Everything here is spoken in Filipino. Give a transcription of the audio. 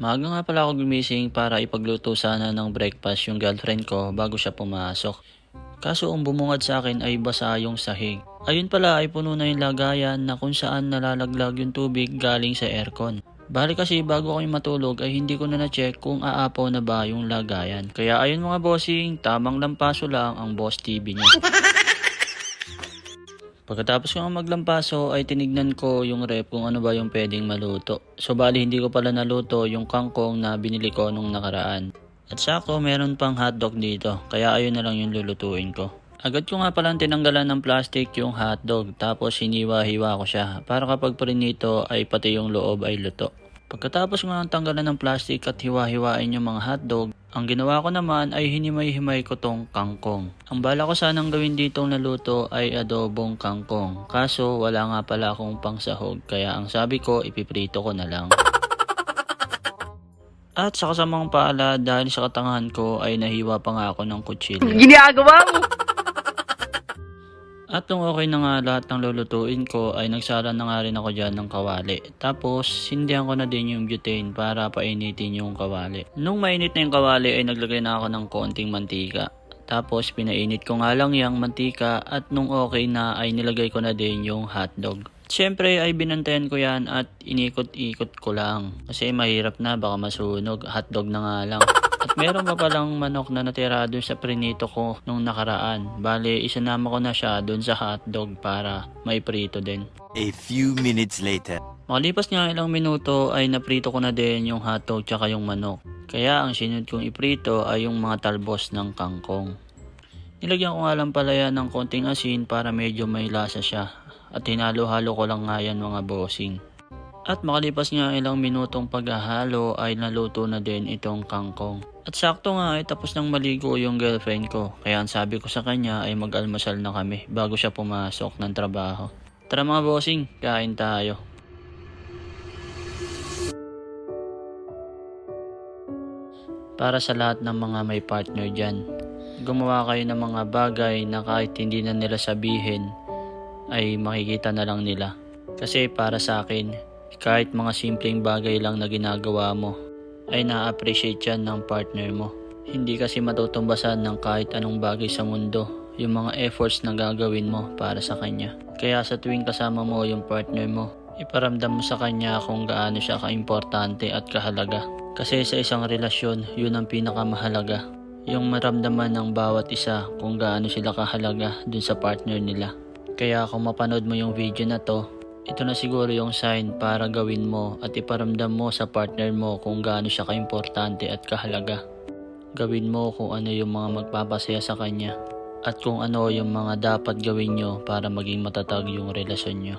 Maaga nga pala ako gumising para ipagluto sana ng breakfast yung girlfriend ko bago siya pumasok. Kaso ang bumungad sa akin ay basa yung sahig. Ayun pala ay puno na yung lagayan na kung saan nalalaglag yung tubig galing sa aircon. Bali kasi bago ako matulog ay hindi ko na na-check kung aapaw na ba yung lagayan. Kaya ayun mga bossing, tamang lampaso lang ang boss TV niya. Pagkatapos ko maglampaso ay tinignan ko yung rep kung ano ba yung pwedeng maluto. So bali hindi ko pala naluto yung kangkong na binili ko nung nakaraan. At sakto meron pang hotdog dito kaya ayun na lang yung lulutuin ko. Agad ko nga palang tinanggalan ng plastic yung hotdog tapos hiniwa-hiwa ko siya para kapag prinito ay pati yung loob ay luto. Pagkatapos nga ng tanggalan ng plastic at hiwa-hiwain yung mga hotdog, ang ginawa ko naman ay hinimay-himay ko tong kangkong. Ang bala ko sanang gawin ditong naluto ay adobong kangkong. Kaso wala nga pala akong pangsahog kaya ang sabi ko ipiprito ko na lang. At sa kasamang paala dahil sa katangahan ko ay nahiwa pa nga ako ng kutsilyo. Ginagawa mo! At nung okay na nga lahat ng lulutuin ko ay nagsara na nga rin ako dyan ng kawali. Tapos sindihan ko na din yung butane para painitin yung kawali. Nung mainit na yung kawali ay naglagay na ako ng konting mantika. Tapos pinainit ko nga lang yung mantika at nung okay na ay nilagay ko na din yung hotdog. Siyempre ay binantayan ko yan at inikot-ikot ko lang. Kasi mahirap na baka masunog. Hotdog na nga lang. At meron pa palang manok na natira dun sa prinito ko nung nakaraan. Bale, isinama ko na siya dun sa hotdog para may prito din. A few minutes later. Makalipas nga ilang minuto ay naprito ko na din yung hotdog tsaka yung manok. Kaya ang sinunod kong iprito ay yung mga talbos ng kangkong. Nilagyan ko nga lang pala yan ng konting asin para medyo may lasa siya. At hinalo-halo ko lang nga yan mga bossing. At makalipas nga ilang minutong paghahalo ay naluto na din itong kangkong. At sakto nga ay tapos nang maligo yung girlfriend ko. Kaya ang sabi ko sa kanya ay mag-almasal na kami bago siya pumasok ng trabaho. Tara mga bossing, kain tayo. Para sa lahat ng mga may partner dyan, gumawa kayo ng mga bagay na kahit hindi na nila sabihin, ay makikita na lang nila. Kasi para sa akin, kahit mga simpleng bagay lang na ginagawa mo, ay na-appreciate yan ng partner mo. Hindi kasi matutumbasan ng kahit anong bagay sa mundo yung mga efforts na gagawin mo para sa kanya. Kaya sa tuwing kasama mo yung partner mo, iparamdam mo sa kanya kung gaano siya kaimportante at kahalaga. Kasi sa isang relasyon, yun ang pinakamahalaga. Yung maramdaman ng bawat isa kung gaano sila kahalaga dun sa partner nila. Kaya kung mapanood mo yung video na to, ito na siguro yung sign para gawin mo at iparamdam mo sa partner mo kung gaano siya kaimportante at kahalaga. Gawin mo kung ano yung mga magpapasaya sa kanya at kung ano yung mga dapat gawin nyo para maging matatag yung relasyon nyo.